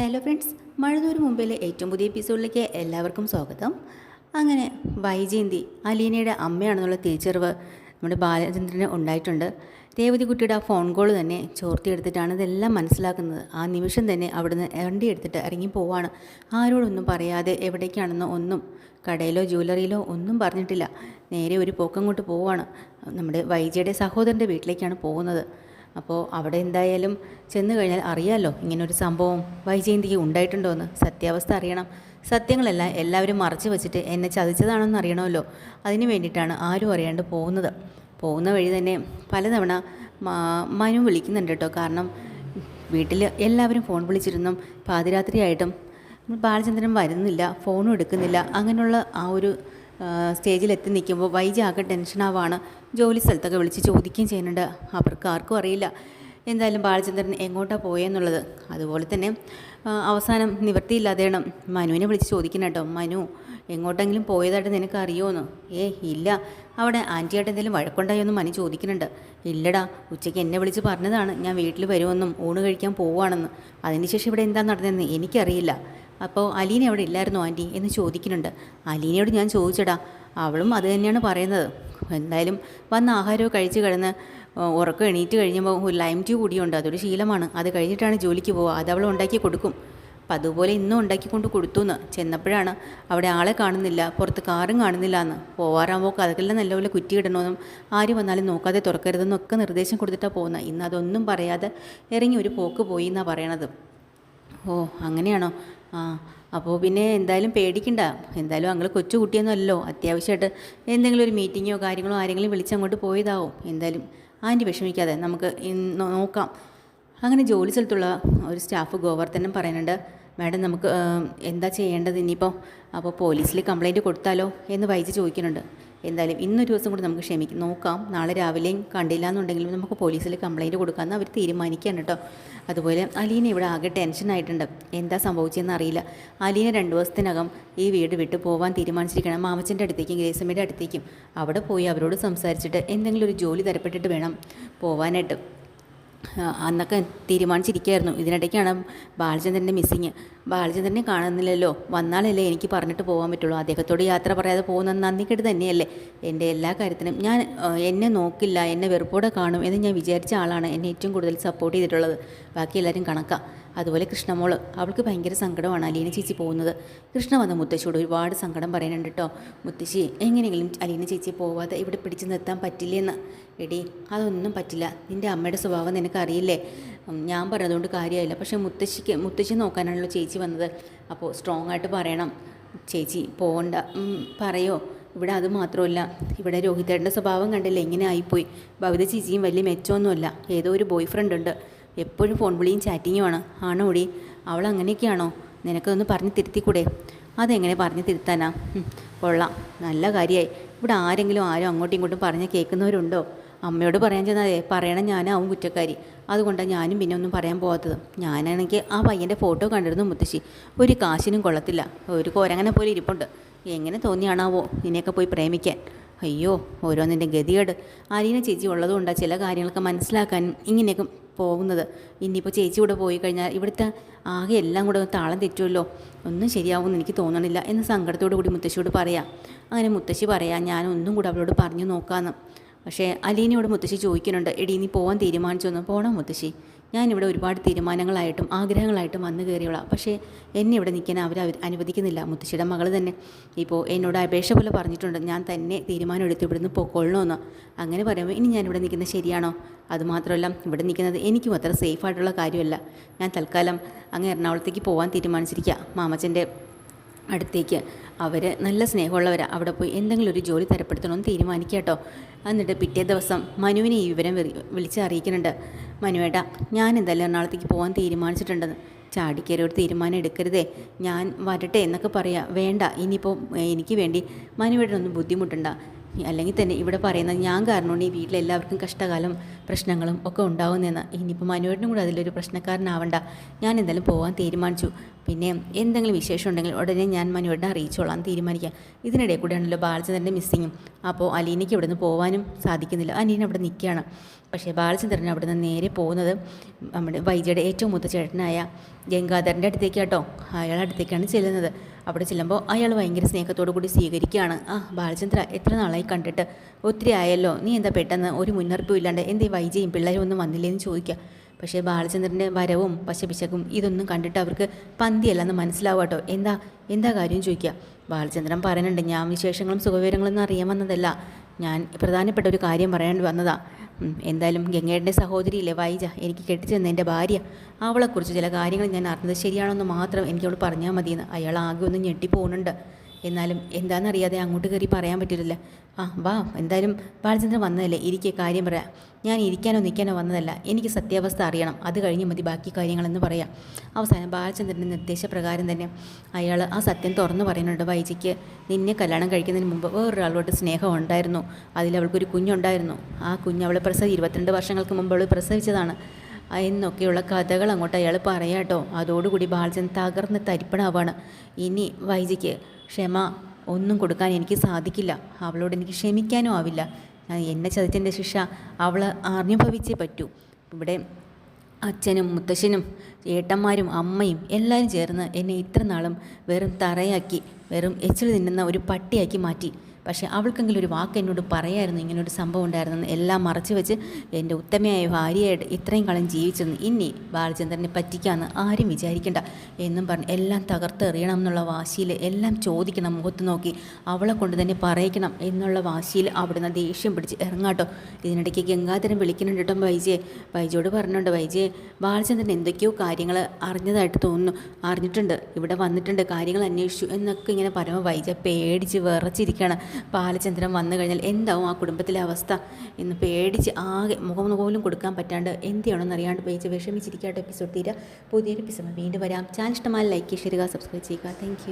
Hello friends മഴതൂര് മുമ്പിലെ ഏറ്റവും പുതിയ എപ്പിസോഡിലേക്ക് എല്ലാവർക്കും സ്വാഗതം. അങ്ങനെ വൈജയന്തി അലീനയുടെ അമ്മയാണെന്നുള്ള തിരിച്ചറിവ് നമ്മുടെ ബാലചന്ദ്രന് ഉണ്ടായിട്ടുണ്ട്. രേവതി കുട്ടിയുടെ ആ ഫോൺ കോൾ തന്നെ ചോർത്തിയെടുത്തിട്ടാണ് ഇതെല്ലാം മനസ്സിലാക്കുന്നത്. ആ നിമിഷം തന്നെ അവിടുന്ന് വണ്ടി എടുത്തിട്ട് ഇറങ്ങി പോവാണ്. ആരോടൊന്നും പറയാതെ എവിടേക്കാണെന്നോ ഒന്നും കടയിലോ ജ്വല്ലറിയിലോ ഒന്നും പറഞ്ഞിട്ടില്ല. നേരെ ഒരു പോക്കം കൊണ്ട് പോവാണ്. നമ്മുടെ വൈജയുടെ സഹോദരന്റെ വീട്ടിലേക്കാണ് പോകുന്നത്. അപ്പോൾ അവിടെ എന്തായാലും ചെന്ന് കഴിഞ്ഞാൽ അറിയാമല്ലോ ഇങ്ങനൊരു സംഭവം വൈജയന്തിക്ക് ഉണ്ടായിട്ടുണ്ടോ എന്ന് സത്യാവസ്ഥ അറിയണം. സത്യങ്ങളല്ല എല്ലാവരും മറച്ചു വെച്ചിട്ട് എന്നെ ചതിച്ചതാണെന്ന് അറിയണമല്ലോ. അതിന് വേണ്ടിയിട്ടാണ് ആരും അറിയാണ്ട് പോകുന്നത്. പോകുന്ന വഴി തന്നെ പലതവണ മനു വിളിക്കുന്നുണ്ട് കേട്ടോ. കാരണം വീട്ടിൽ എല്ലാവരും ഫോൺ വിളിച്ചിരുന്നു. പാതിരാത്രിയായിട്ടും ബാലചന്ദ്രൻ വരുന്നില്ല ഫോണും എടുക്കുന്നില്ല. അങ്ങനെയുള്ള ആ ഒരു സ്റ്റേജിലെത്തി നിൽക്കുമ്പോൾ വൈജി ആകെ ടെൻഷനാവാണ്. ജോലി സ്ഥലത്തൊക്കെ വിളിച്ച് ചോദിക്കുകയും ചെയ്യുന്നുണ്ട്. അവർക്ക് ആർക്കും അറിയില്ല. എന്തായാലും ബാലചന്ദ്രൻ എങ്ങോട്ടാണ് പോയെന്നുള്ളത്. അതുപോലെ തന്നെ അവസാനം നിവൃത്തിയില്ലാതെയാണ് മനുവിനെ വിളിച്ച് ചോദിക്കണം കേട്ടോ. മനു എങ്ങോട്ടെങ്കിലും പോയതായിട്ട് നിനക്ക് അറിയുമോന്ന് ഏ ഇല്ല. അവിടെ ആന്റിയായിട്ട് എന്തെങ്കിലും വഴക്കുണ്ടായോ എന്ന് മനു ചോദിക്കുന്നുണ്ട്. ഇല്ലടാ ഉച്ചയ്ക്ക് എന്നെ വിളിച്ച് പറഞ്ഞതാണ്. ഞാൻ വീട്ടിൽ വരുമെന്നും ഊണ് കഴിക്കാൻ പോവുകയാണെന്ന്. അതിനുശേഷം ഇവിടെ എന്താ നടന്നതെന്ന് എനിക്കറിയില്ല. അപ്പോൾ അലീന അവിടെ ഇല്ലായിരുന്നു ആന്റി? എന്ന് ചോദിക്കുന്നുണ്ട്. അലീനയോട് ഞാൻ ചോദിച്ചടാ അവളും അത് തന്നെയാണ് പറയുന്നത്. എന്തായാലും വന്ന ആഹാരമൊക്കെ കഴിച്ച് കിടന്ന് ഉറക്കം എണീറ്റ് കഴിഞ്ഞപ്പോൾ ഒരു ലൈം ട്യൂ കൂടിയുണ്ട് അതൊരു ശീലമാണ്. അത് കഴിഞ്ഞിട്ടാണ് ജോലിക്ക് പോവുക. അത് അവൾ ഉണ്ടാക്കി കൊടുക്കും. അപ്പം അതുപോലെ ഇന്നും ഉണ്ടാക്കിക്കൊണ്ട് കൊടുത്തു എന്ന് ചെന്നപ്പോഴാണ് അവിടെ ആളെ കാണുന്നില്ല പുറത്ത് കാറും കാണുന്നില്ല എന്ന്. പോവാറാകുമ്പോൾ കഥകളെല്ലാം നല്ലപോലെ കുറ്റിയിടണമെന്നും ആര് വന്നാലും നോക്കാതെ തുറക്കരുതെന്നൊക്കെ നിർദ്ദേശം കൊടുത്തിട്ടാണ് പോകുന്നത്. ഇന്ന് അതൊന്നും പറയാതെ ഇറങ്ങി ഒരു പോക്ക് പോയി എന്നാണ് പറയണത്. ഓ അങ്ങനെയാണോ? ആ അപ്പോൾ പിന്നെ എന്തായാലും പേടിക്കണ്ട. എന്തായാലും അങ്ങൾ കൊച്ചു കുട്ടിയൊന്നും അല്ലല്ലോ അത്യാവശ്യമായിട്ട് എന്തെങ്കിലും ഒരു മീറ്റിങ്ങോ കാര്യങ്ങളോ ആരെങ്കിലും വിളിച്ച് അങ്ങോട്ട് പോയതാവും. എന്തായാലും ആന്റി വിഷമിക്കാതെ നമുക്ക് നോക്കാം. അങ്ങനെ ജോലി സ്ഥലത്തുള്ള ഒരു സ്റ്റാഫ് ഗോവർദ്ധനം പറയുന്നുണ്ട്. മാഡം നമുക്ക് എന്താ ചെയ്യേണ്ടത് ഇനിയിപ്പോൾ അപ്പോൾ പോലീസിൽ കംപ്ലൈന്റ് കൊടുത്താലോ? എന്ന് വൈജി ചോദിക്കുന്നുണ്ട്. എന്തായാലും ഇന്നൊരു ദിവസം കൂടി നമുക്ക് ക്ഷമിക്കും നോക്കാം. നാളെ രാവിലെയും കണ്ടില്ല എന്നുണ്ടെങ്കിലും നമുക്ക് പോലീസിൽ കംപ്ലയിന്റ് കൊടുക്കാമെന്ന് അവർ തീരുമാനിക്കുകയാണ് കേട്ടോ. അതുപോലെ അലീന ഇവിടെ ആകെ ടെൻഷനായിട്ടുണ്ട് എന്താ സംഭവിച്ചതെന്ന് അറിയില്ല. അലീന രണ്ട് ദിവസത്തിനകം ഈ വീട് വിട്ടു പോകാൻ തീരുമാനിച്ചിരിക്കണം മാമച്ചന്റെ അടുത്തേക്കും ഗ്രേസമ്മയുടെ അടുത്തേക്കും. അവിടെ പോയി അവരോട് സംസാരിച്ചിട്ട് എന്തെങ്കിലും ഒരു ജോലി തരപ്പെട്ടിട്ട് വേണം പോവാനായിട്ട്. അന്നൊക്കെ തീരുമാനിച്ചിരിക്കുകയായിരുന്നു. ഇതിനിടയ്ക്കാണ് ബാലചന്ദ്രന്റെ മിസ്സിങ് ബാലചന്ദ്രനെ കാണുന്നില്ലല്ലോ. വന്നാലല്ലേ എനിക്ക് പറഞ്ഞിട്ട് പോകാൻ പറ്റുള്ളൂ. അദ്ദേഹത്തോട് യാത്ര പറയാതെ പോകുന്ന നന്ദിക്കെട്ട് തന്നെയല്ലേ. എന്റെ എല്ലാ കാര്യത്തിനും ഞാൻ എന്നെ നോക്കില്ല എന്നെ വെറുപ്പോടെ കാണും എന്ന് ഞാൻ വിചാരിച്ച ആളാണ് എന്നെ ഏറ്റവും കൂടുതൽ സപ്പോർട്ട് ചെയ്തിട്ടുള്ളത്. ബാക്കി എല്ലാവരും കണക്കാം. അതുപോലെ കൃഷ്ണമോൾ അവൾക്ക് ഭയങ്കര സങ്കടമാണ് അലീന ചേച്ചി പോകുന്നത്. കൃഷ്ണ വന്ന മുത്തശ്ശിയോട് ഒരുപാട് സങ്കടം പറയാനുണ്ട് കേട്ടോ മുത്തശ്ശി എങ്ങനെയെങ്കിലും അലീന ചേച്ചി പോവാതെ ഇവിടെ പിടിച്ചു നിർത്താൻ പറ്റില്ലെന്ന്. എടി അതൊന്നും പറ്റില്ല. നിന്റെ അമ്മയുടെ സ്വഭാവം നിനക്കറിയില്ലേ? ഞാൻ പറഞ്ഞതുകൊണ്ട് കാര്യമില്ല പക്ഷേ മുത്തശ്ശിക്ക് മുത്തശ്ശി നോക്കാനാണല്ലോ ചേച്ചി വന്നത്. അപ്പോൾ സ്ട്രോങ് ആയിട്ട് പറയണം. ചേച്ചി പോകണ്ട പറയോ? ഇവിടെ അത് മാത്രമല്ല ഇവിടെ രോഹിതേട്ടന്റെ സ്വഭാവം കണ്ടില്ലേ? എങ്ങനെ ആയിപ്പോയി. ഭവിത ചേച്ചിയും വലിയ മെച്ചമൊന്നുമല്ല. ഏതോ ഒരു ബോയ് ഫ്രണ്ട് ഉണ്ട്. എപ്പോഴും ഫോൺ വിളിയും ചാറ്റിങ്ങുമാണ് ആണോ. ഓടി അവൾ അങ്ങനെയൊക്കെയാണോ? നിനക്കതൊന്ന് പറഞ്ഞ് തിരുത്തിക്കൂടെ? അതെങ്ങനെ പറഞ്ഞ് തിരുത്താനാ? കൊള്ളാം. നല്ല കാര്യമായി ഇവിടെ ആരെങ്കിലും ആരും അങ്ങോട്ടും ഇങ്ങോട്ടും പറഞ്ഞ് കേൾക്കുന്നവരുണ്ടോ? അമ്മയോട് പറയാൻ ചെന്നാലേ പറയണം ഞാനാവും കുറ്റക്കാരി. അതുകൊണ്ടാണ് ഞാനും പിന്നെ ഒന്നും പറയാൻ പോകാത്തത് ഞാനാണെങ്കിൽ ആ പയ്യന്റെ ഫോട്ടോ കണ്ടിരുന്നു മുത്തശ്ശി. ഒരു കാശിനും കൊള്ളത്തില്ല. ഒരു കോരങ്ങനെ പോലെ ഇരിപ്പുണ്ട്. എങ്ങനെ തോന്നിയാണാവോ നിന്നെയൊക്കെ പോയി പ്രേമിക്കാൻ. അയ്യോ ഓരോന്നിന്റെ ഗതികേട്. അരീന ചേച്ചി ഉള്ളതുകൊണ്ടാണ് ചില കാര്യങ്ങളൊക്കെ മനസ്സിലാക്കാനും ഇങ്ങനെയൊക്കെ പോകുന്നത്. ഇനിയിപ്പോൾ ചേച്ചി കൂടെ പോയി കഴിഞ്ഞാൽ ഇവിടുത്തെ ആകെ എല്ലാം കൂടെ താളം തെറ്റുമല്ലോ ഒന്നും ശരിയാവുമെന്ന് എനിക്ക് തോന്നണില്ല എന്ന് സങ്കടത്തോടു കൂടി മുത്തശ്ശിയോട് പറയാം. അങ്ങനെ മുത്തശ്ശി പറയാം ഞാൻ ഒന്നും കൂടെ അവളോട് പറഞ്ഞു നോക്കാമെന്ന് പക്ഷേ അലീനയോട് മുത്തശ്ശി ചോദിക്കുന്നുണ്ട് എടി നീ പോകാൻ തീരുമാനിച്ചൊന്നും? പോകണം മുത്തശ്ശി. ഞാനിവിടെ ഒരുപാട് തീരുമാനങ്ങളായിട്ടും ആഗ്രഹങ്ങളായിട്ടും വന്നു കയറിയോളാം പക്ഷേ എന്നെ ഇവിടെ നിൽക്കാൻ അവർ അനുവദിക്കുന്നില്ല. മുത്തശ്ശിയുടെ മകൾ തന്നെ. ഇപ്പോൾ എന്നോട് അപേക്ഷ പോലെ പറഞ്ഞിട്ടുണ്ട്. ഞാൻ തന്നെ തീരുമാനം എടുത്ത് ഇവിടുന്ന് പൊക്കോളണമെന്ന് അങ്ങനെ പറയുമ്പോൾ ഇനി ഞാൻ ഇവിടെ നിൽക്കുന്നത് ശരിയാണോ? അതുമാത്രമല്ല ഇവിടെ നിൽക്കുന്നത് എനിക്കും അത്ര സേഫ് ആയിട്ടുള്ള കാര്യമല്ല. ഞാൻ തൽക്കാലം അങ്ങ് എറണാകുളത്തേക്ക് പോകാൻ തീരുമാനിച്ചിരിക്കുക മാമച്ചന്റെ അടുത്തേക്ക്. അവർ നല്ല സ്നേഹമുള്ളവരാണ് അവിടെ പോയി എന്തെങ്കിലും ഒരു ജോലി തരപ്പെടുത്തണമെന്ന് തീരുമാനിക്കുക കേട്ടോ എന്നിട്ട് പിറ്റേ ദിവസം മനുവിനെ ഈ വിവരം വിളിച്ച് അറിയിക്കുന്നുണ്ട് മനുവേട്ടാ ഞാൻ എന്തായാലും എറണാകുളത്തേക്ക് പോകാൻ തീരുമാനിച്ചിട്ടുണ്ടെന്ന്. ചാടിക്കയറി ഒരു തീരുമാനം എടുക്കരുതേ. ഞാൻ വരട്ടെ എന്നൊക്കെ പറയാം. വേണ്ട ഇനിയിപ്പോൾ എനിക്ക് വേണ്ടി മനുവേട്ടനൊന്നും ബുദ്ധിമുട്ടണ്ട. അല്ലെങ്കിൽ തന്നെ ഇവിടെ പറയുന്നത് ഞാൻ കാരണമാണ് ഈ വീട്ടിലെല്ലാവർക്കും കഷ്ടകാലം പ്രശ്നങ്ങളും ഒക്കെ ഉണ്ടാവുന്നതെന്ന്. ഇനിയിപ്പോൾ മനുവേട്ടനും കൂടെ അതിലൊരു പ്രശ്നക്കാരനാവണ്ട. ഞാൻ എന്തായാലും പോകാൻ തീരുമാനിച്ചു. പിന്നെ എന്തെങ്കിലും വിശേഷം ഉണ്ടെങ്കിൽ ഉടനെ ഞാൻ മനുവേട്ടനെ അറിയിച്ചോളാം തീരുമാനിക്കാം. ഇതിനിടെ കൂടെയാണല്ലോ ബാലചന്ദ്രന്റെ മിസ്സിങ്ങും അപ്പോൾ അലീനയ്ക്ക് ഇവിടെ നിന്ന് പോകാനും സാധിക്കുന്നില്ല. അലീന അവിടെ നിൽക്കുകയാണ്. പക്ഷേ ബാലചന്ദ്രൻ അവിടെ നിന്ന് നേരെ പോകുന്നത് നമ്മുടെ വൈജയുടെ ഏറ്റവും മൂത്ത ചേട്ടനായ ഗംഗാധരന്റെ അടുത്തേക്കാട്ടോ. അയാളുടെ അടുത്തേക്കാണ് ചെല്ലുന്നത്. അവിടെ ചെല്ലുമ്പോൾ അയാൾ ഭയങ്കര സ്നേഹത്തോടു കൂടി സ്വീകരിക്കുകയാണ്. ആ ബാലചന്ദ്ര എത്ര നാളായി കണ്ടിട്ട്? ഒത്തിരി ആയല്ലോ. നീ എന്താ പെട്ടെന്ന്? ഒരു മുന്നറിയിപ്പും ഇല്ലാണ്ട് എന്തേ വൈജയും പിള്ളേരും ഒന്നും വന്നില്ലേന്ന് ചോദിക്കുക പക്ഷേ ബാലചന്ദ്രന്റെ വരവും പശപിശക്കും ഇതൊന്നും കണ്ടിട്ട് അവർക്ക് പന്തിയല്ലെന്ന് മനസ്സിലാവുക കേട്ടോ. എന്താ? എന്താ കാര്യം ചോദിക്കുക ബാലചന്ദ്രൻ പറയുന്നുണ്ട് ഞാൻ വിശേഷങ്ങളും സുഖവിവരങ്ങളൊന്നും അറിയാൻ വന്നതല്ല. ഞാൻ പ്രധാനപ്പെട്ട ഒരു കാര്യം പറയാൻ വന്നതാ. ഉം, എന്തായാലും ഗംഗേട്ടന്റെ സഹോദരിയില്ലേ വൈജ? എനിക്ക് കെട്ടിച്ചെന്ന എന്റെ ഭാര്യ. അവളെക്കുറിച്ച് ചില കാര്യങ്ങൾ ഞാൻ അറിഞ്ഞത് ശരിയാണെന്ന് മാത്രം എനിക്കവൾ പറഞ്ഞാൽ മതിയെന്ന്. അയാൾ ആകെ ഒന്ന് ഞെട്ടിപ്പോകുന്നുണ്ട് എന്നാലും എന്താണെന്നറിയാതെ അങ്ങോട്ട് കയറി പറയാൻ പറ്റില്ല ആ വാ എന്തായാലും ബാലചന്ദ്രൻ വന്നതല്ലേ? ഇരിക്കെ കാര്യം പറയാം. ഞാൻ ഇരിക്കാനോ നിൽക്കാനോ വന്നതല്ല. എനിക്ക് സത്യാവസ്ഥ അറിയണം. അത് കഴിഞ്ഞ് മതി ബാക്കി കാര്യങ്ങളെന്ന് പറയാം. അവസാനം ബാലചന്ദ്രന്റെ നിർദ്ദേശപ്രകാരം തന്നെ അയാൾ ആ സത്യം തുറന്നു പറയുന്നുണ്ട്. വൈജിക്ക് നിന്നെ കല്യാണം കഴിക്കുന്നതിന് മുമ്പ് വേറൊരാളോട് സ്നേഹം ഉണ്ടായിരുന്നു. അതിൽ അതിലവൾക്കൊരു കുഞ്ഞുണ്ടായിരുന്നു. ആ കുഞ്ഞ് അവൾ പ്രസവി ഇരുപത്തിരണ്ട് വർഷങ്ങൾക്ക് മുമ്പ് അവൾ പ്രസവിച്ചതാണ്. എന്നൊക്കെയുള്ള കഥകൾ അങ്ങോട്ട് അയാൾ പറയാട്ടോ. അതോടുകൂടി ബാലചന്ദ്രൻ തകർന്ന് തരിപ്പണാവാണ്. ഇനി വൈജിക്ക് ക്ഷമ ഒന്നും കൊടുക്കാൻ എനിക്ക് സാധിക്കില്ല. അവളോട് എനിക്ക് ക്ഷമിക്കാനും ആവില്ല. എന്നെ ചതിച്ചതിന്റെ ശിക്ഷ അവൾ അനുഭവിച്ചേ പറ്റൂ. ഇവിടെ അച്ഛനും മുത്തശ്ശനും ഏട്ടന്മാരും അമ്മയും എല്ലാവരും ചേർന്ന് എന്നെ ഇത്ര നാളും വെറും തറയാക്കി വെറും എച്ചിൽ തിന്നുന്ന ഒരു പട്ടിയാക്കി മാറ്റി. പക്ഷേ അവൾക്കെങ്കിലും ഒരു വാക്ക് എന്നോട് പറയായിരുന്നു ഇങ്ങനൊരു സംഭവം ഉണ്ടായിരുന്നെന്ന് എല്ലാം മറച്ചു വെച്ച് എന്റെ ഉത്തമയായ ഭാര്യയായിട്ട് ഇത്രയും കാലം ജീവിച്ചെന്ന് ഇനി ബാലചന്ദ്രനെ പറ്റിക്കാമെന്ന് ആരും വിചാരിക്കണ്ട എന്നും പറഞ്ഞ് എല്ലാം തകർത്തെറിയണം എന്നുള്ള വാശിയിൽ എല്ലാം ചോദിക്കണം മുഖത്ത് നോക്കി അവളെ കൊണ്ട് തന്നെ പറയിക്കണം എന്നുള്ള വാശിയിൽ അവിടുന്ന് ദേഷ്യം പിടിച്ച് ഇറങ്ങാട്ടോ ഇതിനിടയ്ക്ക് ഗംഗാധരൻ വിളിക്കുന്നുണ്ട് കേട്ടോ വൈജയെ വൈജയോട് പറഞ്ഞുണ്ട് വൈജയെ ബാലചന്ദ്രൻ എന്തൊക്കെയോ കാര്യങ്ങൾ അറിഞ്ഞതായിട്ട് തോന്നുന്നു. അറിഞ്ഞിട്ടുണ്ട് ഇവിടെ വന്നിട്ടുണ്ട് കാര്യങ്ങൾ അന്വേഷിച്ചു എന്നൊക്കെ ഇങ്ങനെ പറയുമ്പോൾ വൈജ പേടിച്ച് വിറച്ചിരിക്കുകയാണ്. ബാലചന്ദ്രൻ വന്നു കഴിഞ്ഞാൽ എന്താവും ആ കുടുംബത്തിലെ അവസ്ഥ എന്ന് പേടിച്ച് ആകെ മുഖം പോലും കൊടുക്കാൻ പറ്റാണ്ട് എന്ത് ചെയ്യണമെന്ന് അറിയാണ്ട് വിഷമിച്ചിരിക്കാട്ട് വിഷമിച്ചിരിക്കാട്ടോ എപ്പിസോഡ് തീരാ. പുതിയൊരു എപ്പിസോഡ് വീണ്ടും വരാം. ചാനൽ ഇഷ്ടമായ ലൈക്ക് ചെയ്യുക സബ്സ്ക്രൈബ് ചെയ്യുക. താങ്ക്